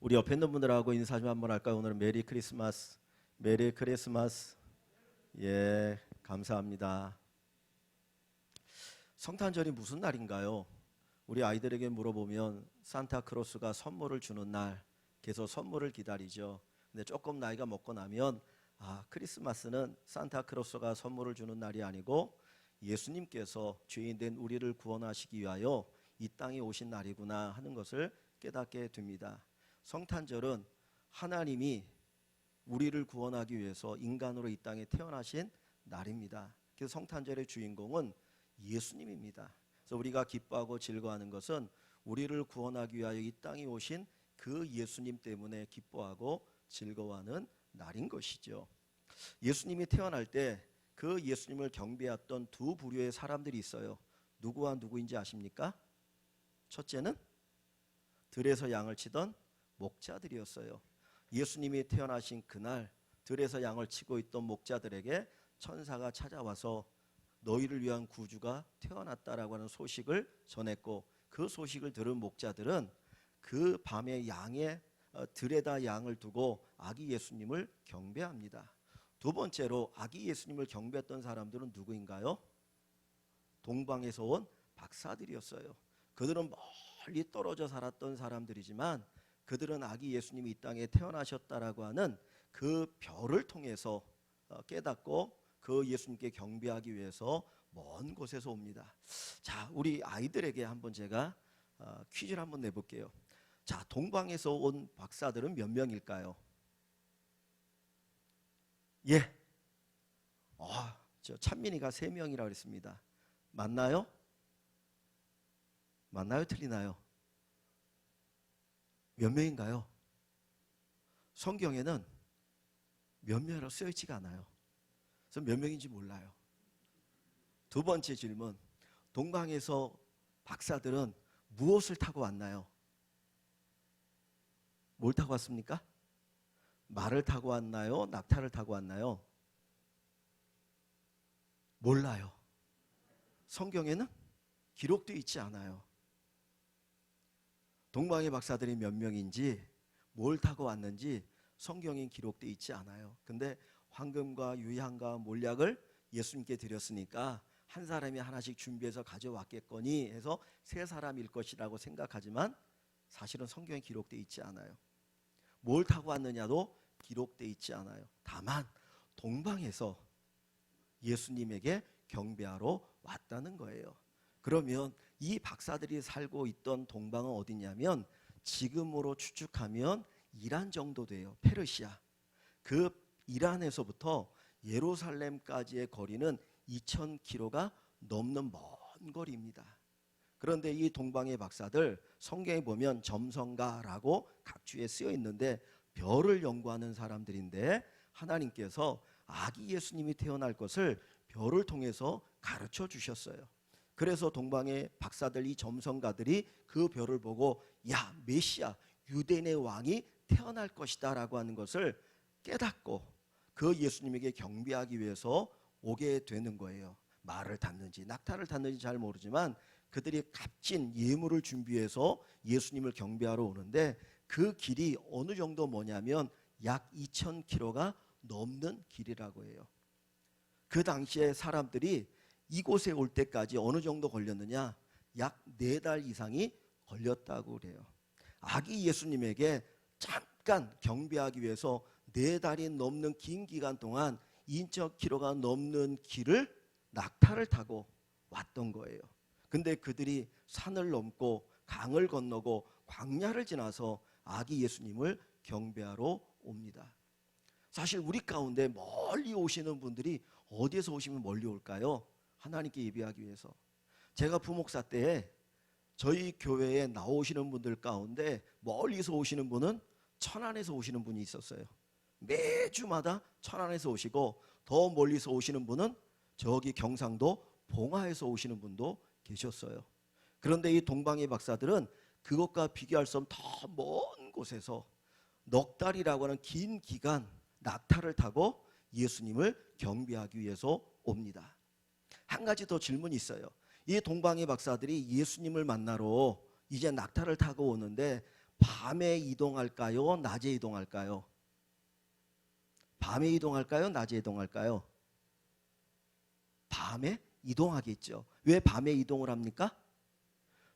우리 옆에 있는 분들하고 인사 좀 한번 할까요? 오늘은 메리 크리스마스. 메리 크리스마스. 예, 감사합니다. 성탄절이 무슨 날인가요? 우리 아이들에게 물어보면 산타크로스가 선물을 주는 날, 계속 선물을 기다리죠. 근데 조금 나이가 먹고 나면 아, 크리스마스는 산타크로스가 선물을 주는 날이 아니고 예수님께서 죄인 된 우리를 구원하시기 위하여 이 땅에 오신 날이구나 하는 것을 깨닫게 됩니다. 성탄절은 하나님이 우리를 구원하기 위해서 인간으로 이 땅에 태어나신 날입니다. 그래서 성탄절의 주인공은 예수님입니다. 그래서 우리가 기뻐하고 즐거워하는 것은 우리를 구원하기 위하여 이 땅에 오신 그 예수님 때문에 기뻐하고 즐거워하는 날인 것이죠. 예수님이 태어날 때 그 예수님을 경배했던 두 부류의 사람들이 있어요. 누구와 누구인지 아십니까? 첫째는 들에서 양을 치던 목자들이었어요. 예수님이 태어나신 그날 들에서 양을 치고 있던 목자들에게 천사가 찾아와서 너희를 위한 구주가 태어났다라고 하는 소식을 전했고 그 소식을 들은 목자들은 그 밤에 양의 어, 들에다 양을 두고 아기 예수님을 경배합니다. 두 번째로 아기 예수님을 경배했던 사람들은 누구인가요? 동방에서 온 박사들이었어요. 그들은 멀리 떨어져 살았던 사람들이지만 그들은 아기 예수님이 이 땅에 태어나셨다라고 하는 그 별을 통해서 어, 깨닫고 그 예수님께 경배하기 위해서 먼 곳에서 옵니다. 자, 우리 아이들에게 한번 제가 어, 퀴즈를 한번 내볼게요. 자, 동방에서 온 박사들은 몇 명일까요? 예. 아, 저 찬민이가 세 명이라고 그랬습니다. 맞나요? 맞나요? 틀리나요? 몇 명인가요? 성경에는 몇 명이라고 쓰여 있지가 않아요. 그래서 몇 명인지 몰라요. 두 번째 질문. 동방에서 박사들은 무엇을 타고 왔나요? 뭘 타고 왔습니까? 말을 타고 왔나요? 낙타를 타고 왔나요? 몰라요. 성경에는 기록되어 있지 않아요. 동방의 박사들이 몇 명인지 뭘 타고 왔는지 성경에 기록되어 있지 않아요. 근데 황금과 유향과 몰약을 예수님께 드렸으니까 한 사람이 하나씩 준비해서 가져왔겠거니 해서 세 사람일 것이라고 생각하지만 사실은 성경에 기록되어 있지 않아요. 뭘 타고 왔느냐도 기록되어 있지 않아요. 다만 동방에서 예수님에게 경배하러 왔다는 거예요. 그러면 이 박사들이 살고 있던 동방은 어디냐면 지금으로 추측하면 이란 정도 돼요. 페르시아. 그 이란에서부터 예루살렘까지의 거리는 2,000km가 넘는 먼 거리입니다. 그런데 이 동방의 박사들 성경에 보면 점성가라고 각주에 쓰여 있는데 별을 연구하는 사람들인데 하나님께서 아기 예수님이 태어날 것을 별을 통해서 가르쳐 주셨어요. 그래서 동방의 박사들 이 점성가들이 그 별을 보고 야 메시아 유대인의 왕이 태어날 것이다라고 하는 것을 깨닫고 그 예수님에게 경배하기 위해서 오게 되는 거예요. 말을 탔는지 낙타를 탔는지 잘 모르지만 그들이 값진 예물을 준비해서 예수님을 경배하러 오는데 그 길이 어느 정도 뭐냐면 약 2,000km가 넘는 길이라고 해요. 그 당시에 사람들이 이곳에 올 때까지 어느 정도 걸렸느냐? 약 네 달 이상이 걸렸다고 그래요. 아기 예수님에게 잠깐 경배하기 위해서 네 달이 넘는 긴 기간 동안 2,000km가 넘는 길을 낙타를 타고 왔던 거예요. 근데 그들이 산을 넘고 강을 건너고 광야를 지나서 아기 예수님을 경배하러 옵니다. 사실 우리 가운데 멀리 오시는 분들이 어디에서 오시면 멀리 올까요? 하나님께 예배하기 위해서. 제가 부목사 때 저희 교회에 나오시는 분들 가운데 멀리서 오시는 분은 천안에서 오시는 분이 있었어요. 매주마다 천안에서 오시고 더 멀리서 오시는 분은 저기 경상도 봉화에서 오시는 분도 계셨어요. 그런데 이 동방의 박사들은 그것과 비교할 수 없는 더 먼 곳에서 넉 달이라고 하는 긴 기간 낙타를 타고 예수님을 경배하기 위해서 옵니다. 한 가지 더 질문이 있어요. 이 동방의 박사들이 예수님을 만나러 이제 낙타를 타고 오는데 밤에 이동할까요? 낮에 이동할까요? 밤에 이동할까요? 낮에 이동할까요? 밤에 이동하겠죠. 왜 밤에 이동을 합니까?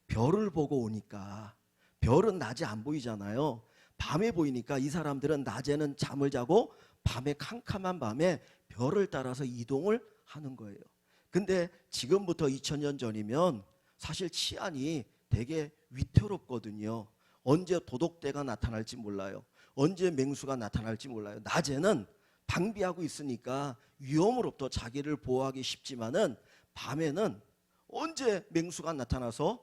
별을 보고 오니까 별은 낮에 안 보이잖아요. 밤에 보이니까 이 사람들은 낮에는 잠을 자고 밤에 캄캄한 밤에 별을 따라서 이동을 하는 거예요. 근데 지금부터 2000년 전이면 사실 치안이 되게 위태롭거든요. 언제 도둑대가 나타날지 몰라요. 언제 맹수가 나타날지 몰라요. 낮에는 방비하고 있으니까 위험으로부터 자기를 보호하기 쉽지만은 밤에는 언제 맹수가 나타나서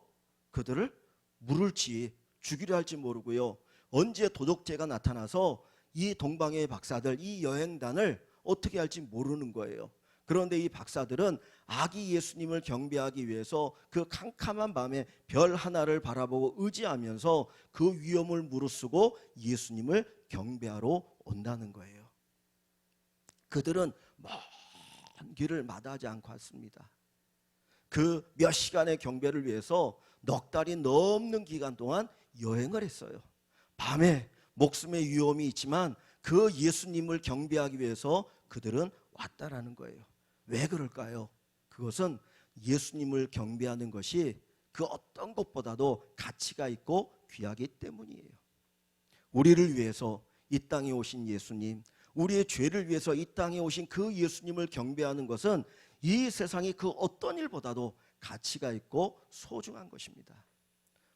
그들을 물을지 죽이려 할지 모르고요. 언제 도둑죄가 나타나서 이 동방의 박사들, 이 여행단을 어떻게 할지 모르는 거예요. 그런데 이 박사들은 아기 예수님을 경배하기 위해서 그 캄캄한 밤에 별 하나를 바라보고 의지하면서 그 위험을 무릅쓰고 예수님을 경배하러 온다는 거예요. 그들은 먼 길을 마다하지 않고 왔습니다. 그 몇 시간의 경배를 위해서 넉 달이 넘는 기간 동안 여행을 했어요. 밤에 목숨의 위험이 있지만 그 예수님을 경배하기 위해서 그들은 왔다라는 거예요. 왜 그럴까요? 그것은 예수님을 경배하는 것이 그 어떤 것보다도 가치가 있고 귀하기 때문이에요. 우리를 위해서 이 땅에 오신 예수님, 우리의 죄를 위해서 이 땅에 오신 그 예수님을 경배하는 것은 이 세상이 그 어떤 일보다도 가치가 있고 소중한 것입니다.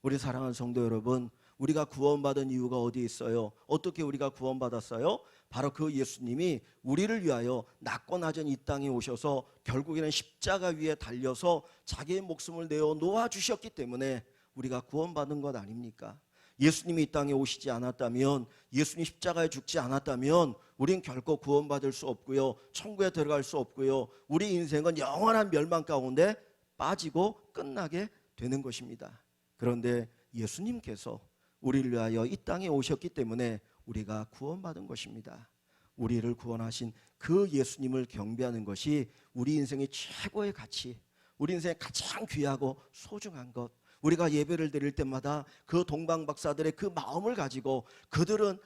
우리 사랑하는 성도 여러분, 우리가 구원받은 이유가 어디 있어요? 어떻게 우리가 구원받았어요? 바로 그 예수님이 우리를 위하여 낮고 낮은 이 땅에 오셔서 결국에는 십자가 위에 달려서 자기의 목숨을 내어 놓아 주셨기 때문에 우리가 구원받은 것 아닙니까? 예수님이 이 땅에 오시지 않았다면 예수님 십자가에 죽지 않았다면 우린 결코 구원받을 수 없고요. 천국에 들어갈 수 없고요. 우리 인생은 영원한 멸망 가운데 빠지고 끝나게 되는 것입니다. 그런데 예수님께서 우리를 위하여 이 땅에 오셨기 때문에 우리가 구원받은 것입니다. 우리를 구원하신 그 예수님을 경배하는 것이 우리 인생의 최고의 가치, 우리 인생의 가장 귀하고 소중한 것. 우리가 예배를 드릴 때마다 그 동방 박사들의 그 마음을 가지고 그들은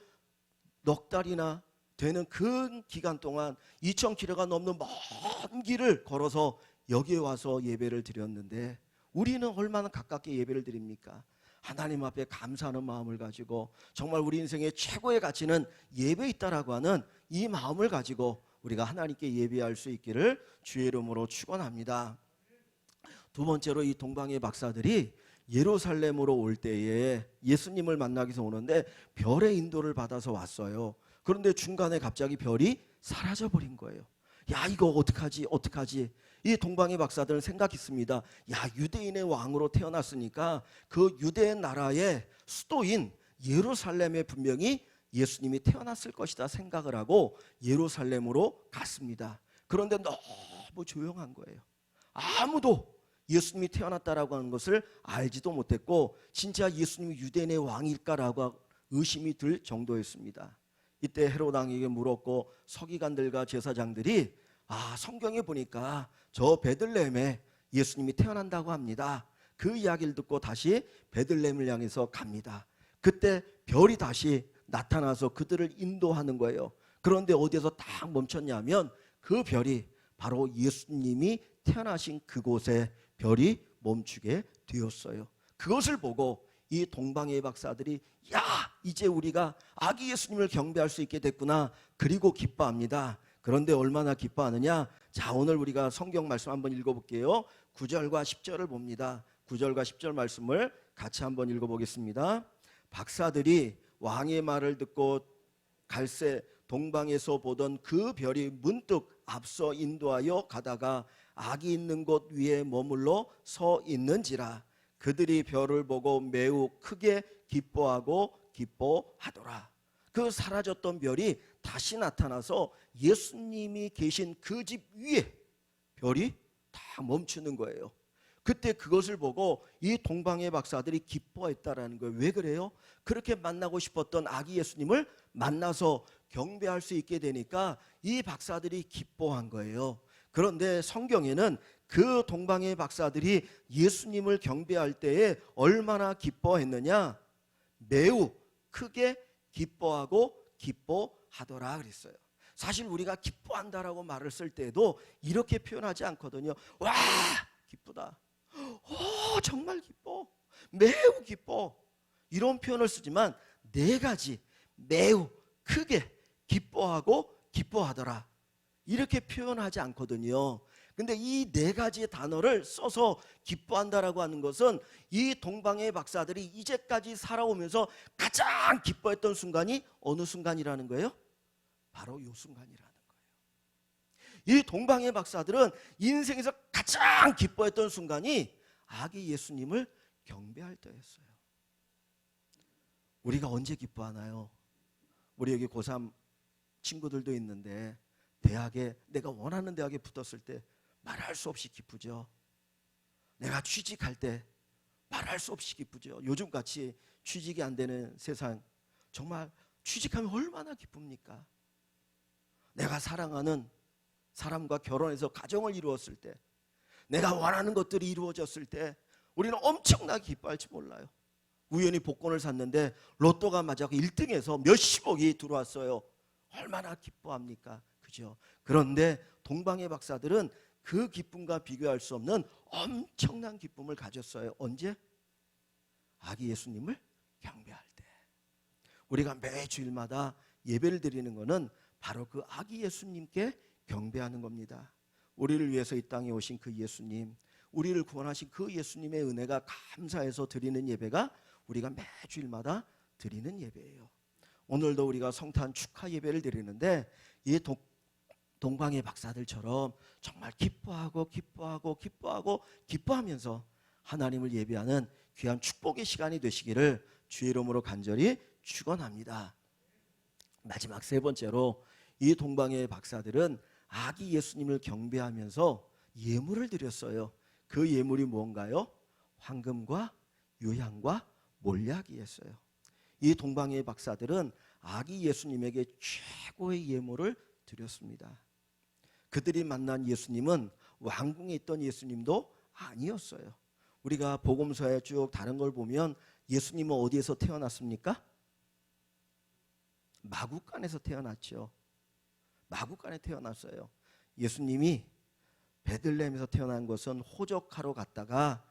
넉 달이나 되는 큰 기간 동안 2,000km가 넘는 먼 길을 걸어서 여기에 와서 예배를 드렸는데 우리는 얼마나 가깝게 예배를 드립니까? 하나님 앞에 감사하는 마음을 가지고 정말 우리 인생의 최고의 가치는 예배에 있다라고 하는 이 마음을 가지고 우리가 하나님께 예배할 수 있기를 주의 이름으로 축원합니다. 두 번째로 이 동방의 박사들이 예루살렘으로 올 때에 예수님을 만나기 위해서 오는데 별의 인도를 받아서 왔어요. 그런데 중간에 갑자기 별이 사라져 버린 거예요. 야 이거 어떡하지 어떡하지 이 동방의 박사들은 생각했습니다. 야 유대인의 왕으로 태어났으니까 그 유대 나라의 수도인 예루살렘에 분명히 예수님이 태어났을 것이다 생각을 하고 예루살렘으로 갔습니다. 그런데 너무 조용한 거예요. 아무도 예수님이 태어났다라고 하는 것을 알지도 못했고 진짜 예수님이 유대인의 왕일까라고 의심이 들 정도였습니다. 이때 헤롯 왕에게 물었고 서기관들과 제사장들이 아 성경에 보니까 저 베들레헴에 예수님이 태어난다고 합니다. 그 이야기를 듣고 다시 베들레헴을 향해서 갑니다. 그때 별이 다시 나타나서 그들을 인도하는 거예요. 그런데 어디에서 딱 멈췄냐면 그 별이 바로 예수님이 태어나신 그곳에 별이 멈추게 되었어요. 그것을 보고 이 동방의 박사들이 야 이제 우리가 아기 예수님을 경배할 수 있게 됐구나 그리고 기뻐합니다. 그런데 얼마나 기뻐하느냐? 자 오늘 우리가 성경 말씀 한번 읽어볼게요. 9절과 10절을 봅니다. 9절과 10절 말씀을 같이 한번 읽어보겠습니다. 박사들이 왕의 말을 듣고 갈새 동방에서 보던 그 별이 문득 앞서 인도하여 가다가 악이 있는 곳 위에 머물러 서 있는지라 그들이 별을 보고 매우 크게 기뻐하고 기뻐하더라. 그 사라졌던 별이 다시 나타나서 예수님이 계신 그 집 위에 별이 다 멈추는 거예요. 그때 그것을 보고 이 동방의 박사들이 기뻐했다라는 거예요. 왜 그래요? 그렇게 만나고 싶었던 아기 예수님을 만나서 경배할 수 있게 되니까 이 박사들이 기뻐한 거예요. 그런데 성경에는 그 동방의 박사들이 예수님을 경배할 때에 얼마나 기뻐했느냐? 매우 크게 기뻐하고 기뻐 하더라 그랬어요. 사실 우리가 기뻐한다라고 말을 쓸 때도 이렇게 표현하지 않거든요. 와 기쁘다. 오 정말 기뻐. 매우 기뻐. 이런 표현을 쓰지만 네 가지 매우 크게 기뻐하고 기뻐하더라. 이렇게 표현하지 않거든요. 근데 이 네 가지의 단어를 써서 기뻐한다라고 하는 것은 이 동방의 박사들이 이제까지 살아오면서 가장 기뻐했던 순간이 어느 순간이라는 거예요? 바로 요 순간이라는 거예요. 이 동방의 박사들은 인생에서 가장 기뻐했던 순간이 아기 예수님을 경배할 때였어요. 우리가 언제 기뻐하나요? 우리 여기 고3 친구들도 있는데 대학에 내가 원하는 대학에 붙었을 때 말할 수 없이 기쁘죠. 내가 취직할 때 말할 수 없이 기쁘죠. 요즘 같이 취직이 안 되는 세상 정말 취직하면 얼마나 기쁩니까? 내가 사랑하는 사람과 결혼해서 가정을 이루었을 때 내가 원하는 것들이 이루어졌을 때 우리는 엄청나게 기뻐할지 몰라요. 우연히 복권을 샀는데 로또가 맞아 1등에서 몇십억이 들어왔어요. 얼마나 기뻐합니까? 그죠? 그런데 동방의 박사들은 그 기쁨과 비교할 수 없는 엄청난 기쁨을 가졌어요. 언제? 아기 예수님을 경배할 때. 우리가 매 주일마다 예배를 드리는 것은 바로 그 아기 예수님께 경배하는 겁니다. 우리를 위해서 이 땅에 오신 그 예수님, 우리를 구원하신 그 예수님의 은혜가 감사해서 드리는 예배가 우리가 매 주일마다 드리는 예배예요. 오늘도 우리가 성탄 축하 예배를 드리는데 이 동, 동방의 박사들처럼 정말 기뻐하고 기뻐하고 기뻐하고 기뻐하면서 하나님을 예배하는 귀한 축복의 시간이 되시기를 주의 이름으로 간절히 축원합니다. 마지막 세 번째로 이 동방의 박사들은 아기 예수님을 경배하면서 예물을 드렸어요. 그 예물이 무언가요? 황금과 유향과 몰약이었어요. 이 동방의 박사들은 아기 예수님에게 최고의 예물을 드렸습니다. 그들이 만난 예수님은 왕궁에 있던 예수님도 아니었어요. 우리가 복음서에 쭉 다른 걸 보면 예수님은 어디에서 태어났습니까? 마구간에서 태어났죠. 마구간에 태어났어요. 예수님이 베들레헴에서 태어난 것은 호적하러 갔다가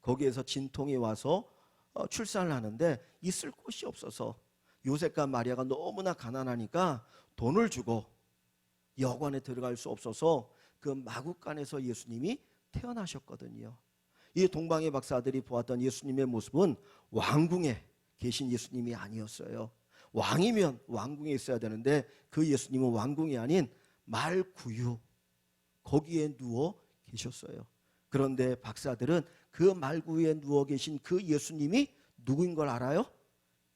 거기에서 진통이 와서 어, 출산을 하는데 있을 곳이 없어서 요셉과 마리아가 너무나 가난하니까 돈을 주고 여관에 들어갈 수 없어서 그 마구간에서 예수님이 태어나셨거든요. 이 동방의 박사들이 보았던 예수님의 모습은 왕궁에 계신 예수님이 아니었어요. 왕이면 왕궁에 있어야 되는데 그 예수님은 왕궁이 아닌 말구유 거기에 누워 계셨어요. 그런데 박사들은 그 말구유에 누워 계신 그 예수님이 누구인 걸 알아요?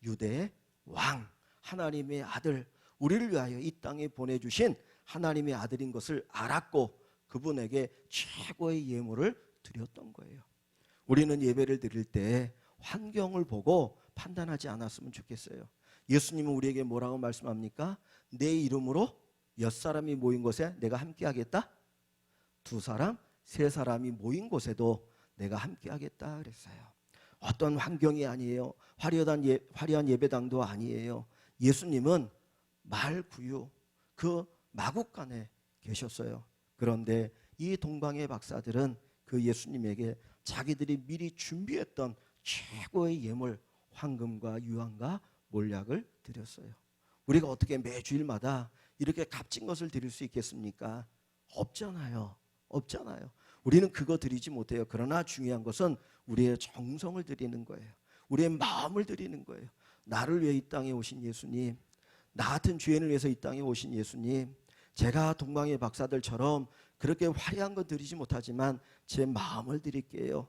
유대의 왕, 하나님의 아들, 우리를 위하여 이 땅에 보내주신 하나님의 아들인 것을 알았고 그분에게 최고의 예물을 드렸던 거예요. 우리는 예배를 드릴 때 환경을 보고 판단하지 않았으면 좋겠어요. 예수님은 우리에게 뭐라고 말씀합니까? 내 이름으로 몇 사람이 모인 곳에 내가 함께하겠다. 두 사람, 세 사람이 모인 곳에도 내가 함께하겠다 그랬어요. 어떤 환경이 아니에요. 화려한 예, 화려한 예배당도 아니에요. 예수님은 말 구유 그 마국간에 계셨어요. 그런데 이 동방의 박사들은 그 예수님에게 자기들이 미리 준비했던 최고의 예물 황금과 유황과 몰약을 드렸어요. 우리가 어떻게 매주일마다 이렇게 값진 것을 드릴 수 있겠습니까? 없잖아요. 없잖아요. 우리는 그거 드리지 못해요. 그러나 중요한 것은 우리의 정성을 드리는 거예요. 우리의 마음을 드리는 거예요. 나를 위해 이 땅에 오신 예수님, 나 같은 죄인을 위해서 이 땅에 오신 예수님, 제가 동방의 박사들처럼 그렇게 화려한 거 드리지 못하지만 제 마음을 드릴게요.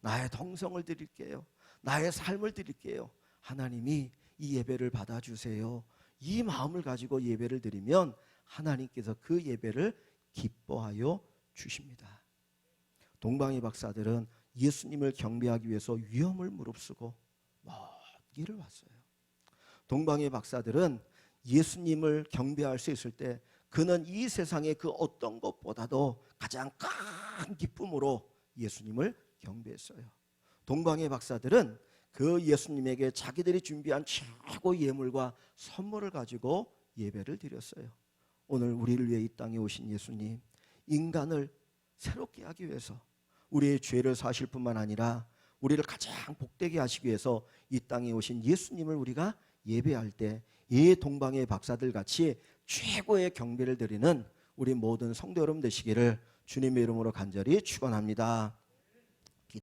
나의 정성을 드릴게요. 나의 삶을 드릴게요. 하나님이 이 예배를 받아주세요. 이 마음을 가지고 예배를 드리면 하나님께서 그 예배를 기뻐하여 주십니다. 동방의 박사들은 예수님을 경배하기 위해서 위험을 무릅쓰고 먼 길을 왔어요. 동방의 박사들은 예수님을 경배할 수 있을 때 그는 이 세상의 그 어떤 것보다도 가장 큰 기쁨으로 예수님을 경배했어요. 동방의 박사들은 그 예수님에게 자기들이 준비한 최고 예물과 선물을 가지고 예배를 드렸어요. 오늘 우리를 위해 이 땅에 오신 예수님, 인간을 새롭게 하기 위해서 우리의 죄를 사실 뿐만 아니라 우리를 가장 복되게 하시기 위해서 이 땅에 오신 예수님을 우리가 예배할 때 이 동방의 박사들 같이 최고의 경배를 드리는 우리 모든 성도 여러분 되시기를 주님의 이름으로 간절히 축원합니다.